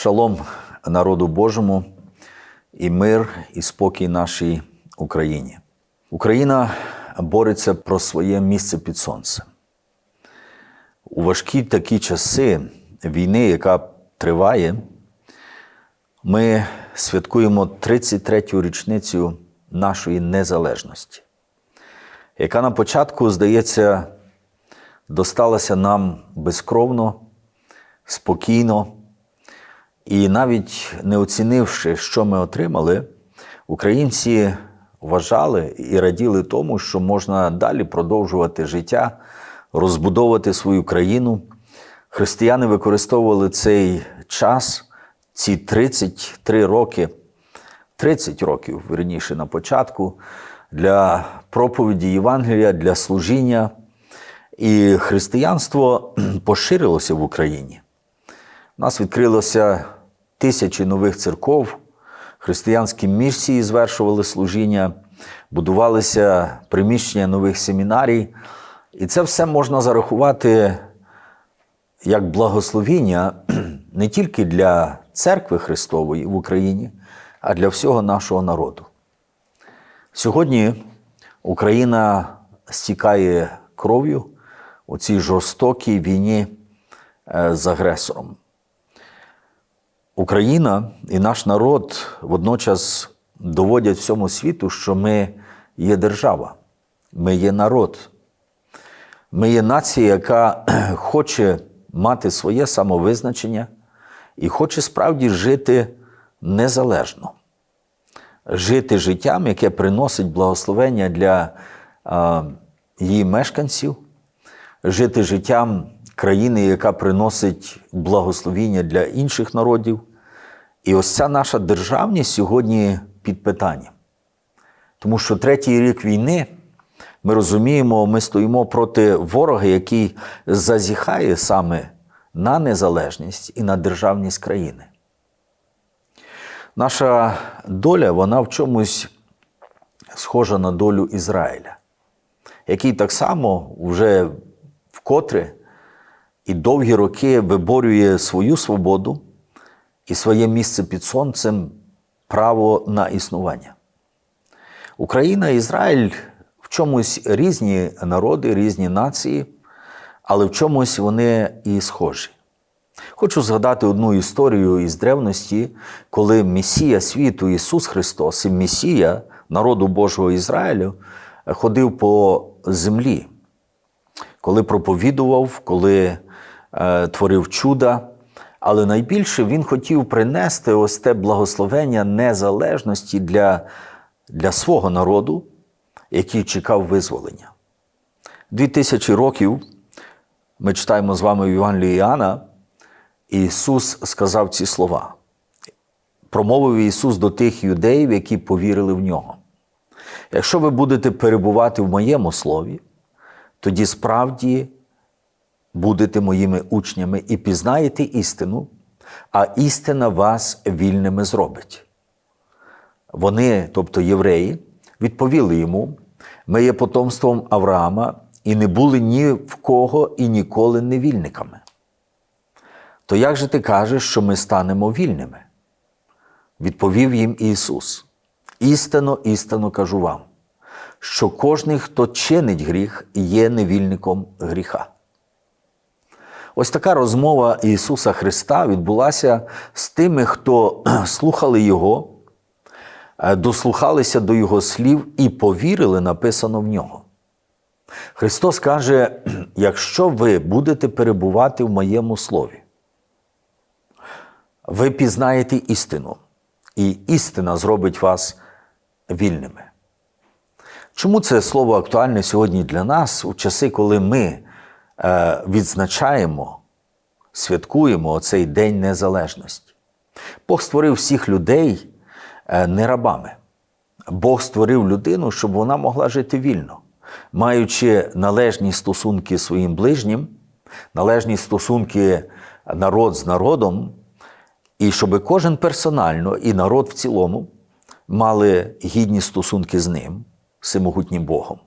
Шалом народу Божому і мир, і спокій нашій Україні. Україна бореться про своє місце під сонцем. У важкі такі часи війни, яка триває, ми святкуємо 33-ю річницю нашої незалежності, яка на початку, здається, досталася нам безкровно, спокійно. І навіть не оцінивши, що ми отримали, українці вважали і раділи тому, що можна далі продовжувати життя, розбудовувати свою країну. Християни використовували цей час, ці 33 роки, 30 років верніше на початку, для проповіді Євангелія, для служіння. І християнство поширилося в Україні. У нас відкрилося тисячі нових церков, християнські місії звершували служіння, будувалися приміщення нових семінарій. І це все можна зарахувати як благословіння не тільки для церкви Христової в Україні, а для всього нашого народу. Сьогодні Україна стікає кров'ю у цій жорстокій війні з агресором. Україна і наш народ водночас доводять всьому світу, що ми є держава, ми є народ. Ми є нація, яка хоче мати своє самовизначення і хоче справді жити незалежно, жити життям, яке приносить благословення для її мешканців, жити життям країни, яка приносить благословіння для інших народів. І ось ця наша державність сьогодні під питанням. Тому що третій рік війни ми розуміємо, ми стоїмо проти ворога, який зазіхає саме на незалежність і на державність країни. Наша доля, вона в чомусь схожа на долю Ізраїля, який так само вже вкотре і довгі роки виборює свою свободу і своє місце під сонцем право на існування. Україна і Ізраїль в чомусь різні народи, різні нації, але в чомусь вони і схожі. Хочу згадати одну історію із древності, коли Месія світу Ісус Христос і Месія народу Божого Ізраїлю ходив по землі, коли проповідував, коли е, творив чуда. Але найбільше він хотів принести ось те благословення незалежності для, для свого народу, який чекав визволення. Дві тисячі років ми читаємо з вами в Євангелії Іоанна, Ісус сказав ці слова. Промовив Ісус до тих юдеїв, які повірили в нього. Якщо ви будете перебувати в моєму слові, тоді справді будете моїми учнями і пізнаєте істину, а істина вас вільними зробить. Вони, тобто євреї, відповіли йому: ми є потомством Авраама і не були ні в кого і ніколи не вільниками. То як же ти кажеш, що ми станемо вільними? Відповів їм Ісус: істинно, істинно кажу вам, що кожний, хто чинить гріх, є невільником гріха. Ось така розмова Ісуса Христа відбулася з тими, хто слухали Його, дослухалися до Його слів і повірили, написано в нього. Христос каже: якщо ви будете перебувати в моєму слові, ви пізнаєте істину, і істина зробить вас вільними. Чому це слово актуальне сьогодні для нас у часи, коли ми відзначаємо, святкуємо цей День Незалежності? Бог створив всіх людей не рабами. Бог створив людину, щоб вона могла жити вільно, маючи належні стосунки своїм ближнім, належні стосунки народ з народом, і щоб кожен персонально і народ в цілому мали гідні стосунки з ним, всемогутнім Богом.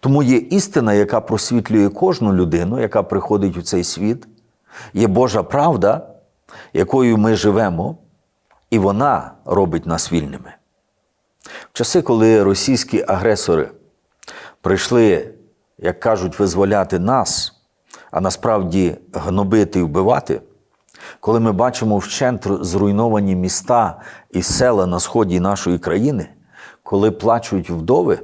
Тому є істина, яка просвітлює кожну людину, яка приходить у цей світ, є Божа правда, якою ми живемо, і вона робить нас вільними. В часи, коли російські агресори прийшли, як кажуть, визволяти нас, а насправді гнобити і вбивати, коли ми бачимо вщент зруйновані міста і села на сході нашої країни, коли плачуть вдови,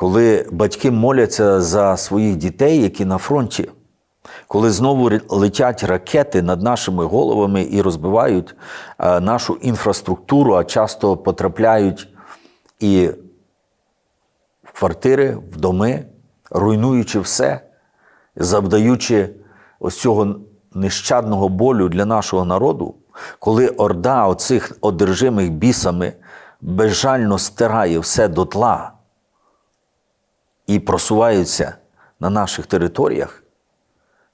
коли батьки моляться за своїх дітей, які на фронті, коли знову летять ракети над нашими головами і розбивають е, нашу інфраструктуру, а часто потрапляють і в квартири, в доми, руйнуючи все, завдаючи ось цього нещадного болю для нашого народу, коли орда оцих одержимих бісами безжально стирає все дотла і просуваються на наших територіях,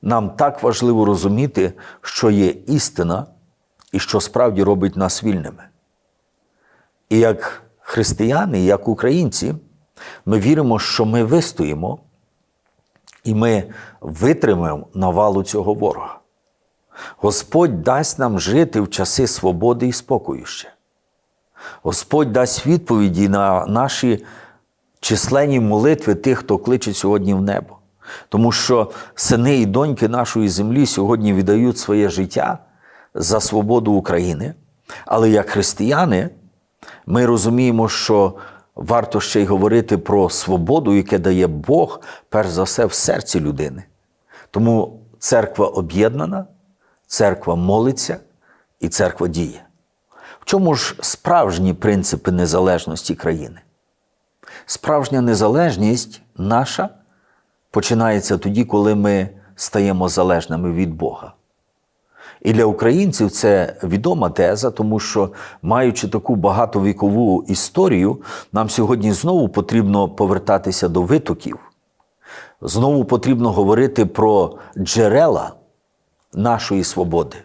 нам так важливо розуміти, що є істина і що справді робить нас вільними. І як християни, як українці, ми віримо, що ми вистоїмо і ми витримаємо навалу цього ворога. Господь дасть нам жити в часи свободи і спокою ще. Господь дасть відповіді на наші численні молитви тих, хто кличе сьогодні в небо. Тому що сини і доньки нашої землі сьогодні віддають своє життя за свободу України. Але як християни, ми розуміємо, що варто ще й говорити про свободу, яке дає Бог, перш за все, в серці людини. Тому церква об'єднана, церква молиться і церква діє. В чому ж справжні принципи незалежності країни? Справжня незалежність наша починається тоді, коли ми стаємо залежними від Бога. І для українців це відома теза, тому що, маючи таку багатовікову історію, нам сьогодні знову потрібно повертатися до витоків. Знову потрібно говорити про джерела нашої свободи,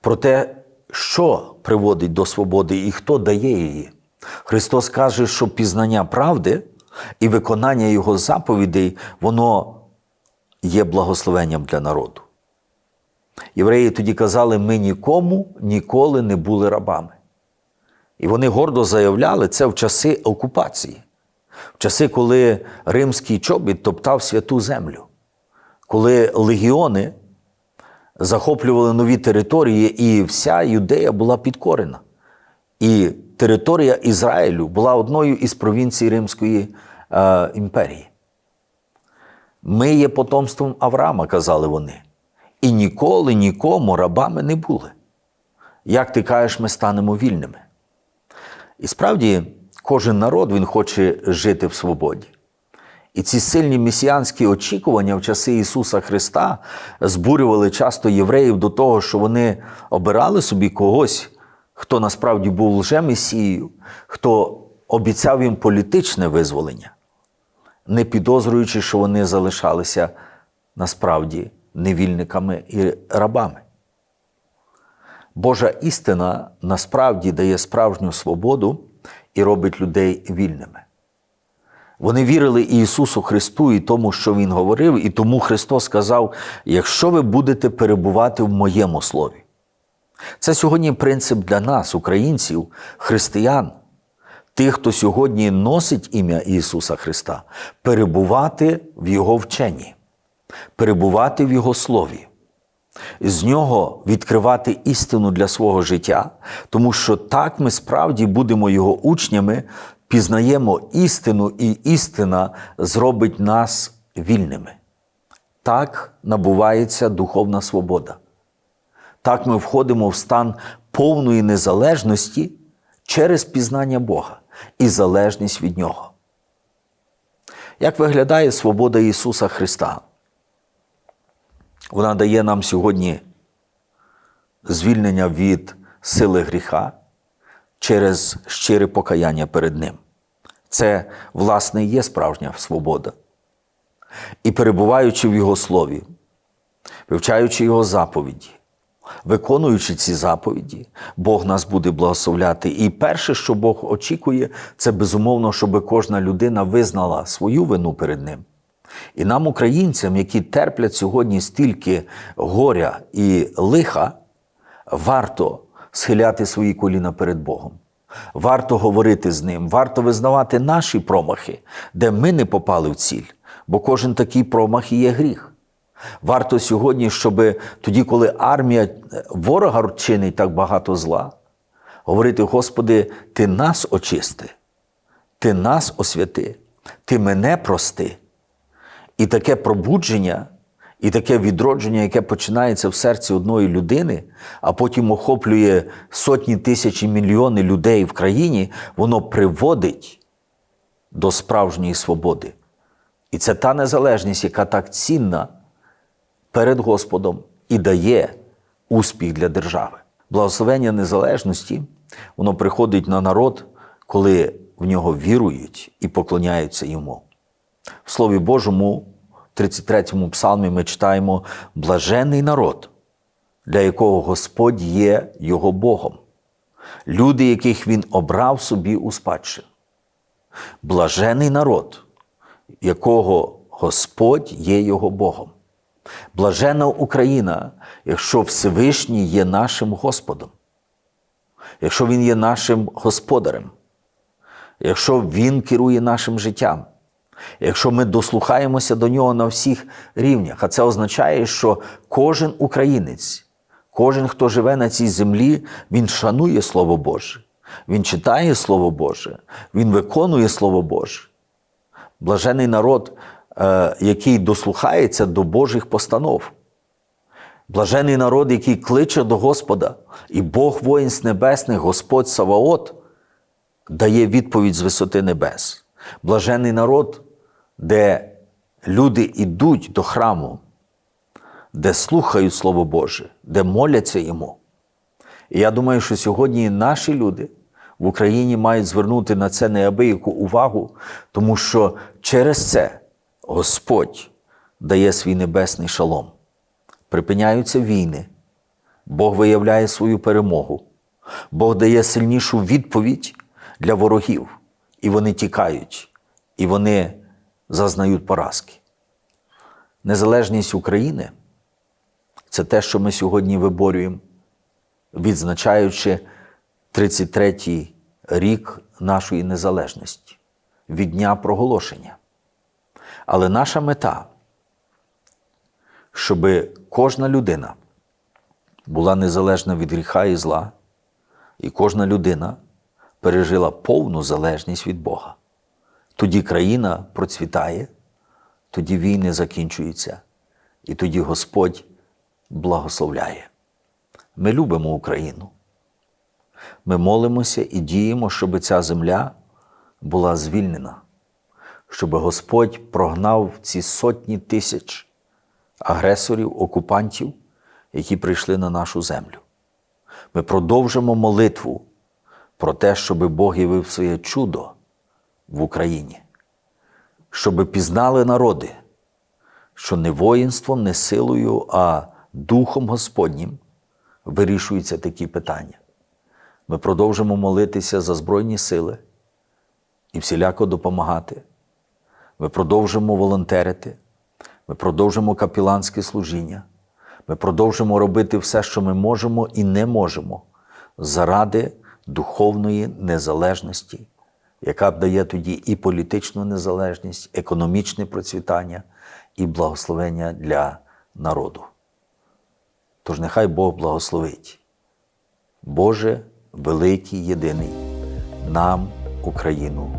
про те, що приводить до свободи і хто дає її. Христос каже, що пізнання правди і виконання Його заповідей, воно є благословенням для народу. Євреї тоді казали, ми нікому ніколи не були рабами. І вони гордо заявляли це в часи окупації, в часи, коли римський чобіт топтав святу землю, коли легіони захоплювали нові території, і вся юдея була підкорена. І територія Ізраїлю була одною із провінцій Римської е, імперії. Ми є потомством Авраама, казали вони, і ніколи нікому рабами не були. Як ти кажеш, ми станемо вільними. І справді, кожен народ він хоче жити в свободі. І ці сильні месіанські очікування в часи Ісуса Христа збурювали часто євреїв до того, що вони обирали собі когось, хто насправді був лжемесією, хто обіцяв їм політичне визволення, не підозрюючи, що вони залишалися насправді невільниками і рабами. Божа істина насправді дає справжню свободу і робить людей вільними. Вони вірили Ісусу Христу і тому, що Він говорив, і тому Христос сказав: якщо ви будете перебувати в моєму слові. Це сьогодні принцип для нас, українців, християн, тих, хто сьогодні носить ім'я Ісуса Христа, перебувати в Його вченні, перебувати в Його слові, з нього відкривати істину для свого життя, тому що так ми справді будемо Його учнями, пізнаємо істину, і істина зробить нас вільними. Так набувається духовна свобода. Так ми входимо в стан повної незалежності через пізнання Бога і залежність від Нього. Як виглядає свобода Ісуса Христа? Вона дає нам сьогодні звільнення від сили гріха через щире покаяння перед Ним. Це, власне, є справжня свобода. І перебуваючи в Його слові, вивчаючи Його заповіді, виконуючи ці заповіді, Бог нас буде благословляти. І перше, що Бог очікує, це безумовно, щоб кожна людина визнала свою вину перед Ним. І нам, українцям, які терплять сьогодні стільки горя і лиха, варто схиляти свої коліна перед Богом. Варто говорити з ним, варто визнавати наші промахи, де ми не попали в ціль, бо кожен такий промах і є гріх. Варто сьогодні, щоб тоді, коли армія ворога чинить так багато зла, говорити: Господи, Ти нас очисти, Ти нас освяти, Ти мене прости. І таке пробудження, і таке відродження, яке починається в серці одної людини, а потім охоплює сотні тисяч і мільйони людей в країні, воно приводить до справжньої свободи. І це та незалежність, яка так цінна перед Господом і дає успіх для держави. Благословення незалежності воно приходить на народ, коли в нього вірують і поклоняються йому. В Слові Божому, в 33-му псалмі, ми читаємо блажений народ, для якого Господь є його Богом, люди, яких він обрав собі у спадщину. Блажений народ, якого Господь є його Богом. Блажена Україна, якщо Всевишній є нашим Господом, якщо Він є нашим господарем, якщо Він керує нашим життям, якщо ми дослухаємося до нього на всіх рівнях, а це означає, що кожен українець, кожен, хто живе на цій землі, він шанує Слово Боже, він читає Слово Боже, він виконує Слово Боже. Блажений народ, який дослухається до Божих постанов. Блажений народ, який кличе до Господа, і Бог воїнств небесних, Господь Саваот, дає відповідь з висоти небес. Блажений народ, де люди йдуть до храму, де слухають Слово Боже, де моляться йому. І я думаю, що сьогодні наші люди в Україні мають звернути на це неабияку увагу, тому що через це Господь дає свій небесний шалом. Припиняються війни, Бог виявляє свою перемогу, Бог дає сильнішу відповідь для ворогів, і вони тікають, і вони зазнають поразки. Незалежність України це те, що ми сьогодні виборюємо, відзначаючи 33-й рік нашої незалежності від дня проголошення. Але наша мета, щоб кожна людина була незалежна від гріха і зла, і кожна людина пережила повну залежність від Бога. Тоді країна процвітає, тоді війни закінчуються, і тоді Господь благословляє. Ми любимо Україну. Ми молимося і діємо, щоб ця земля була звільнена, щоб Господь прогнав ці сотні тисяч агресорів, окупантів, які прийшли на нашу землю. Ми продовжимо молитву про те, щоб Бог явив своє чудо в Україні, щоб пізнали народи, що не воїнством, не силою, а Духом Господнім вирішуються такі питання. Ми продовжимо молитися за Збройні сили і всіляко допомагати. Ми продовжимо волонтерити, ми продовжимо капіланське служіння, ми продовжимо робити все, що ми можемо і не можемо заради духовної незалежності, яка дає тоді і політичну незалежність, економічне процвітання і благословення для народу. Тож нехай Бог благословить. Боже великий єдиний, нам, Україну